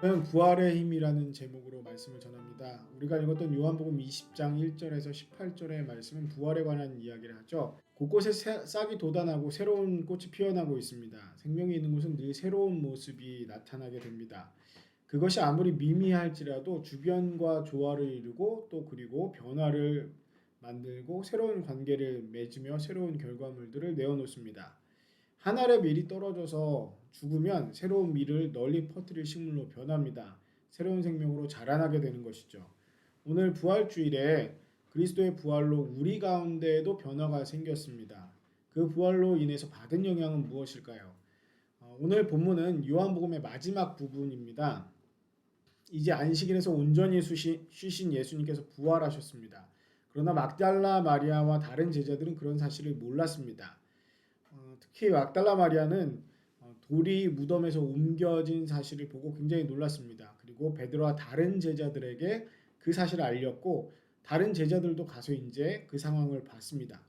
부활의 힘이라는 제목으로 말씀을 전합니다. 우리가 읽었던 요한복음 20장 1절에서 18절의 말씀은 부활에 관한 이야기를 하죠. 곳곳에 새- 싹이 돋아나고 새로운 꽃이 피어나고 있습니다. 생명이 있는 곳은 늘 새로운 모습이 나타나게 됩니다. 그것이 아무리 미미할지라도 주변과 조화를 이루고 또 그리고 변화를 만들고 새로운 관계를 맺으며 새로운 결과물들을 내어놓습니다. 한 알의 밀이 떨어져서 죽으면 새로운 밀을 널리 퍼뜨릴 식물로 변합니다. 새로운 생명으로 자라나게 되는 것이죠. 오늘 부활 주일에 그리스도의 부활로 우리 가운데에도 변화가 생겼습니다. 그 부활로 인해서 받은 영향은 무엇일까요? 어, 오늘 본문은 요한복음의 마지막 부분입니다. 이제 안식일에서 온전히 쉬신 예수님께서 부활하셨습니다. 그러나 막달라 마리아와 다른 제자들은 그런 사실을 몰랐습니다. 어, 특히 막달라 마리아는 어, 돌이 무덤에서 옮겨진 사실을 보고 굉장히 놀랐습니다. 그리고 베드로와 다른 제자들에게 그 사실을 알렸고 다른 제자들도 가서 이제 그 상황을 봤습니다.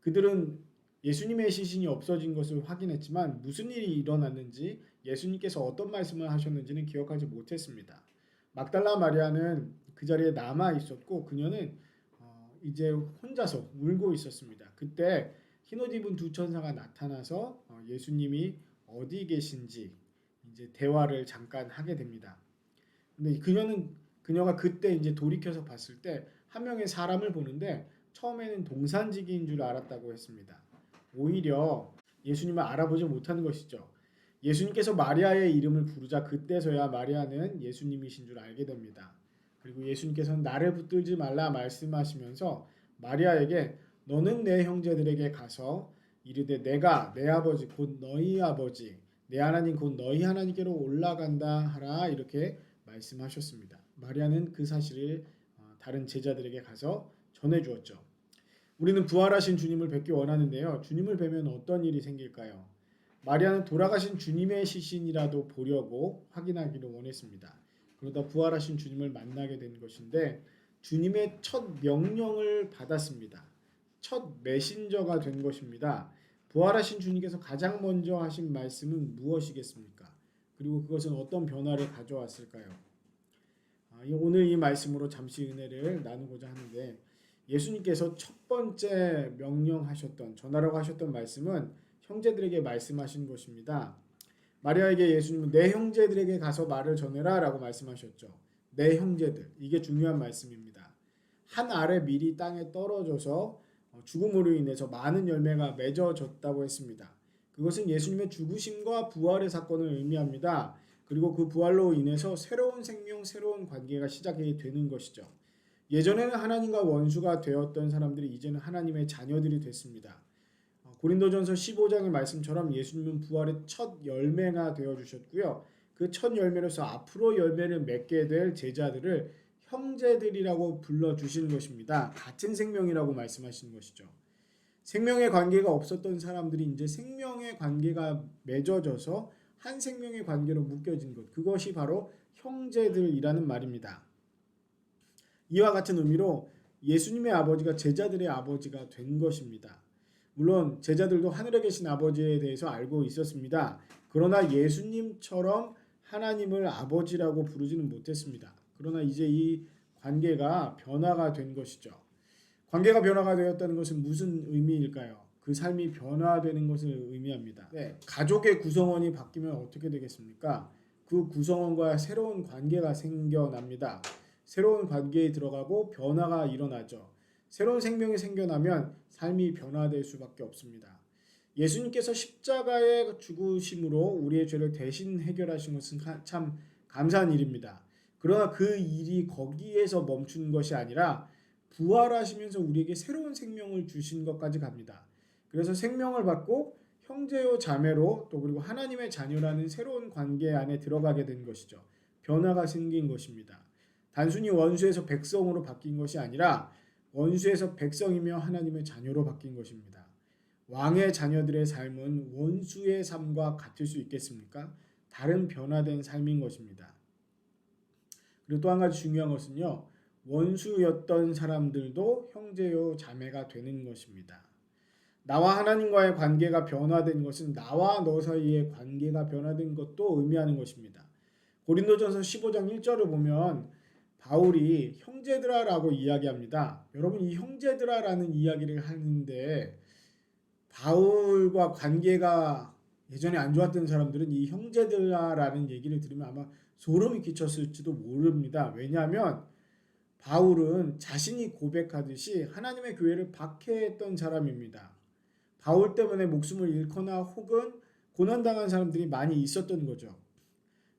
그들은 예수님의 시신이 없어진 것을 확인했지만 무슨 일이 일어났는지 예수님께서 어떤 말씀을 하셨는지는 기억하지 못했습니다. 막달라 마리아는 그 자리에 남아 있었고 그녀는 어, 이제 혼자서 울고 있었습니다. 그때 흰옷 입은 두 천사가 나타나서 어, 예수님이 어디 계신지 이제 대화를 잠깐 하게 됩니다. 근데 그녀는 그녀가 그때 이제 돌이켜서 봤을 때 한 명의 사람을 보는데 처음에는 동산지기인 줄 알았다고 했습니다. 오히려 예수님을 알아보지 못하는 것이죠. 예수님께서 마리아의 이름을 부르자 그때서야 마리아는 예수님이신 줄 알게 됩니다. 그리고 예수님께서는 나를 붙들지 말라 말씀하시면서 마리아에게 너는 내 형제들에게 가서 이르되 내가 내 아버지 곧 너희 아버지 내 하나님 곧 너희 하나님께로 올라간다 하라 이렇게 말씀하셨습니다. 마리아는 그 사실을 어, 다른 제자들에게 가서 전해 주었죠. 우리는 부활하신 주님을 뵙기 원하는데요. 주님을 뵈면 어떤 일이 생길까요? 마리아는 돌아가신 주님의 시신이라도 보려고 확인하기를 원했습니다. 그러다 부활하신 주님을 만나게 된 것인데 주님의 첫 명령을 받았습니다. 첫 메신저가 된 것입니다. 부활하신 주님께서 가장 먼저 하신 말씀은 무엇이겠습니까? 그리고 그것은 어떤 변화를 가져왔을까요? 아, 이- 오늘 이 말씀으로 잠시 은혜를 나누고자 하는데 예수님께서 첫 번째 명령하셨던 전하라고 하셨던 말씀은 형제들에게 말씀하신 것입니다. 마리아에게 예수님은 내 형제들에게 가서 말을 전해라라고 말씀하셨죠. 내 형제들 이게 중요한 말씀입니다. 한 알의 밀이 땅에 떨어져서 어, 죽음으로 인해서 많은 열매가 맺어졌다고 했습니다. 그것은 예수님의 죽으심과 부활의 사건을 의미합니다. 그리고 그 부활로 인해서 새로운 생명, 새로운 관계가 시작이 되는 것이죠. 예전에는 하나님과 원수가 되었던 사람들이 이제는 하나님의 자녀들이 됐습니다. 어, 고린도전서 15장의 말씀처럼 예수님은 부활의 첫 열매가 되어 주셨고요. 그 첫 열매로서 앞으로 열매를 맺게 될 제자들을 형제들이라고 불러 주신 것입니다. 같은 생명이라고 말씀하시는 것이죠. 생명의 관계가 없었던 사람들이 이제 생명의 관계가 맺어져서 한 생명의 관계로 묶여진 것. 그것이 바로 형제들이라는 말입니다. 이와 같은 의미로 예수님의 아버지가 제자들의 아버지가 된 것입니다. 물론 제자들도 하늘에 계신 아버지에 대해서 알고 있었습니다. 그러나 예수님처럼 하나님을 아버지라고 부르지는 못했습니다. 그러나 이제 이 관계가 변화가 된 것이죠. 관계가 변화가 되었다는 것은 무슨 의미일까요? 그 삶이 변화되는 것을 의미합니다. 네, 가족의 구성원이 바뀌면 어떻게 되겠습니까? 그 구성원과 새로운 관계가 생겨납니다. 새로운 관계에 들어가고 변화가 일어나죠. 새로운 생명이 생겨나면 삶이 변화될 수밖에 없습니다. 예수님께서 십자가의 죽으심으로 우리의 죄를 대신 해결하신 것은 가- 참 감사한 일입니다. 그러나 그 일이 거기에서 멈춘 것이 아니라 부활하시면서 우리에게 새로운 생명을 주신 것까지 갑니다. 그래서 생명을 받고 형제요 자매로 또 그리고 하나님의 자녀라는 새로운 관계 안에 들어가게 된 것이죠. 변화가 생긴 것입니다. 단순히 원수에서 백성으로 바뀐 것이 아니라 원수에서 백성이며 하나님의 자녀로 바뀐 것입니다. 왕의 자녀들의 삶은 원수의 삶과 같을 수 있겠습니까? 다른 변화된 삶인 것입니다. 그리고 또 한 가지 중요한 것은요. 원수였던 사람들도 형제요 자매가 되는 것입니다. 나와 하나님과의 관계가 변화된 것은 나와 너 사이의 관계가 변화된 것도 의미하는 것입니다. 고린도전서 15장 1절을 보면 바울이 형제들아라고 이야기합니다. 여러분 이 형제들아라는 이야기를 하는데 바울과 관계가 예전에 안 좋았던 사람들은 이 형제들아라는 얘기를 들으면 아마 소름이 끼쳤을지도 모릅니다. 왜냐하면 바울은 자신이 고백하듯이 하나님의 교회를 박해했던 사람입니다. 바울 때문에 목숨을 잃거나 혹은 고난당한 사람들이 많이 있었던 거죠.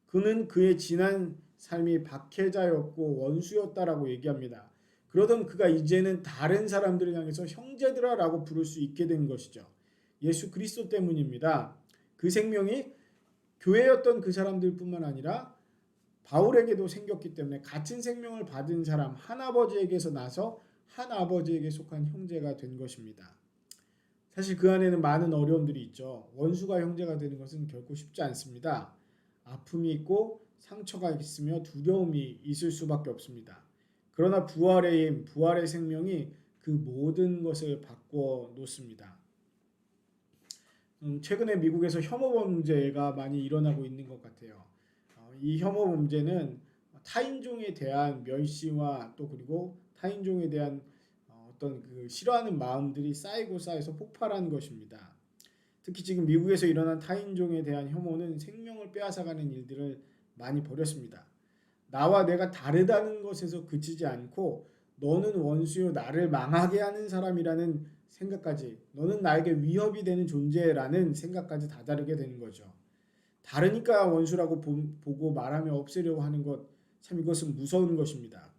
그는 그의 지난 삶이 박해자였고 원수였다라고 얘기합니다. 그러던 그가 이제는 다른 사람들을 향해서 형제들아라고 부를 수 있게 된 것이죠. 예수 그리스도 때문입니다. 그 생명이 교회였던 그 사람들뿐만 아니라 바울에게도 생겼기 때문에 같은 생명을 받은 사람 한 아버지에게서 나서 한 아버지에게 속한 형제가 된 것입니다. 사실 그 안에는 많은 어려움들이 있죠. 원수가 형제가 되는 것은 결코 쉽지 않습니다. 아픔이 있고 상처가 있으며 두려움이 있을 수밖에 없습니다. 그러나 부활의 힘, 부활의 생명이 그 모든 것을 바꿔 놓습니다. 음, 최근에 미국에서 혐오 범죄가 많이 일어나고 있는 것 같아요. 어, 이 혐오 범죄는 타인종에 대한 멸시와 또 그리고 타인종에 대한 어, 어떤 그 싫어하는 마음들이 쌓이고 쌓여서 폭발한 것입니다. 특히 지금 미국에서 일어난 타인종에 대한 혐오는 생명을 빼앗아가는 일들을 많이 벌였습니다. 나와 내가 다르다는 것에서 그치지 않고 너는 원수요 나를 망하게 하는 사람이라는 생각까지 너는 나에게 위협이 되는 존재라는 생각까지 다다르게 되는 거죠. 다르니까 원수라고 보고 말하며 없애려고 하는 것 참 이것은 무서운 것입니다.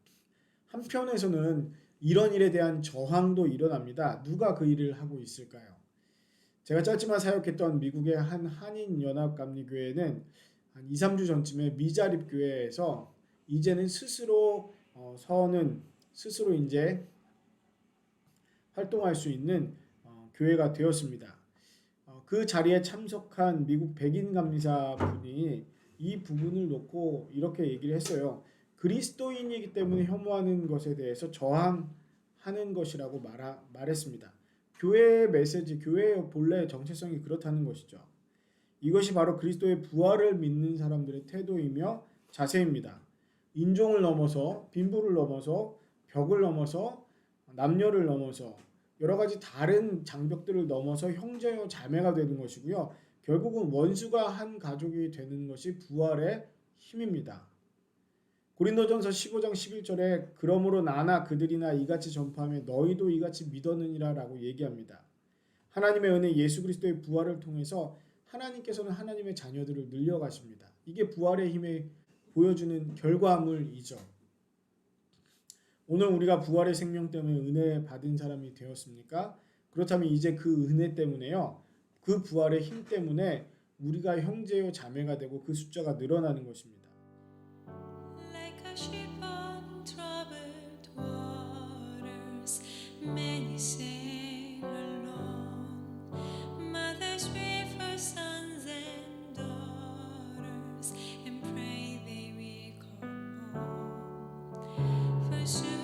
한편에서는 이런 일에 대한 저항도 일어납니다. 누가 그 일을 하고 있을까요? 제가 짧지만 사역했던 미국의 한 한인 연합 감리교회는 한 2, 3주 전쯤에 미자립 교회에서 이제는 스스로 어, 서는 스스로 이제 활동할 수 있는 어, 교회가 되었습니다. 어, 그 자리에 참석한 미국 백인 감리사 분이 이 부분을 놓고 이렇게 얘기를 했어요. 그리스도인이기 때문에 혐오하는 것에 대해서 저항하는 것이라고 말하, 말했습니다. 교회의 메시지, 교회의 본래 정체성이 그렇다는 것이죠. 이것이 바로 그리스도의 부활을 믿는 사람들의 태도이며 자세입니다. 인종을 넘어서 빈부를 넘어서 벽을 넘어서 남녀를 넘어서 여러 가지 다른 장벽들을 넘어서 형제요 자매가 되는 것이고요. 결국은 원수가 한 가족이 되는 것이 부활의 힘입니다. 고린도전서 15장 11절에 그러므로 나나 그들이나 이같이 전파하며 너희도 이같이 믿었느니라라고 얘기합니다. 하나님의 은혜 예수 그리스도의 부활을 통해서 하나님께서는 하나님의 자녀들을 늘려가십니다. 이게 부활의 힘에 보여주는 결과물이죠. 오늘 우리가 부활의 생명 때문에 은혜 받은 사람이 되었습니까? 그렇다면 이제 그 은혜 때문에요. 그 부활의 힘 때문에 우리가 형제요 자매가 되고 그 숫자가 늘어나는 것입니다. promises.